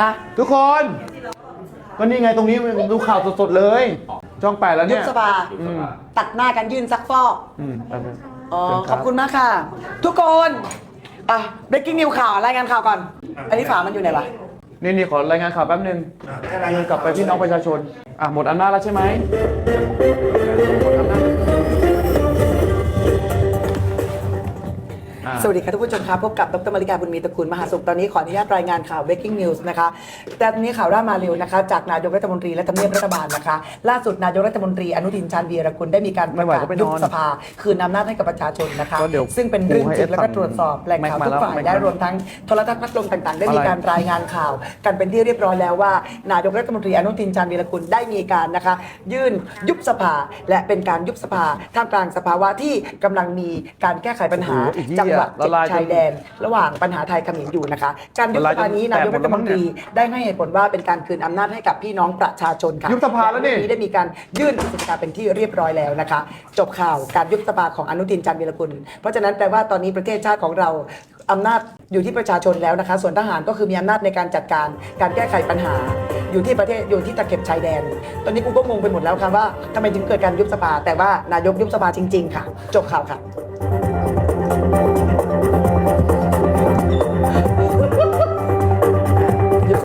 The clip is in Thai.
อะทุกคนก็นี่ไงตรงนี้มันดูข่าวสดๆเลย ช่องแปดแล้วยุเนี่บย สภาอืม ตัดหน้ากันยื่นซักฟอกอืมไปเลยอ๋อเชิญขอบคุณมากค่ะ ทุกคนอะ breaking news ข่าวรายงานข่าวก่อน อันนี้ฝามันอยู่ไหนวะนี่นี่ขอรายงานข่าวแป๊บนึงรายงานกลับไปพี่น้องประชาชน อะหมดอำนาจแล้วใช่ไหม อำนาจอะสวัสดีค่ะทุกผู้ชมครับพบกับดรมาริกาบุญมีตระกูลมหาสุขตอนนี้ขออนุญาตรายงานข่าว breaking news นะคะ แต่ตอนนี้ข่าวร่ามาเร็วนะคะ จากนายกรัฐมนตรีและทำเนียบรัฐบาลนะคะ ล่าสุดนายกรัฐมนตรีอนุทินชาญวีรกุลได้มีการประไม่ไหวกาศก็ไปนอนยุบสภา คืนอำนาจให้กับประชาชนนะคะ ก็เดี๋ยวซึ่งเป็นเรื่องจริงให้แล้วก็ตรวจสอบแหล่งข่าวแม็กมาทุกฝ่ายแล้วได้แม็กมารวมทั้งโทรทัศน์พัดลมต่างๆ ได้มีอะไรการรายงานข่าว กันเป็นที่เรียบร้อยแล้วว่านายกรัฐมนตรีอนุทินชาญวีรกุลได้มีการนะคะ ยื่นยุบสภาและเป็นการยุบสภาท่ามกลางสภาวะที่กำลังมีการแก้ไขปัญหา โอ้โหอีกที่จังหวัดละเจ็ดลายจนชายแดน ระหว่างปัญหาไทยเขมรอยู่นะคะ การยุบสภานี้ละลายจนนายกรัฐมนตรีแตกหมดแล้วมั้งเนี่ยได้ให้เหตุผลว่าเป็นการคืนอำนาจให้กับพี่น้องประชาชนค่ะยุบสภาแล้วนี่ะเรื่องได้มีการยื่นกิจการเป็นที่เรียบร้อยแล้วนะคะ จบข่าวการยุบสภาของอนุทินจันทร์วีรกุล เพราะฉะนั้นแปลว่าตอนนี้ประเทศชาติของเราอำนาจอยู่ที่ประชาชนแล้วนะคะ ส่วนทหารก็คือมีอำนาจในการจัดการการแก้ไขปัญหา อยู่ที่ประเทศอยู่ที่ตะเข็บชายแดน ตอนนี้กูก็งงไปหมดแล้วค่ะว่าทำไมถึงเกิดการยุบสภาแต่ว่านายกยุบสภาจริง ๆ ค่ะ จบข่าวค่ะ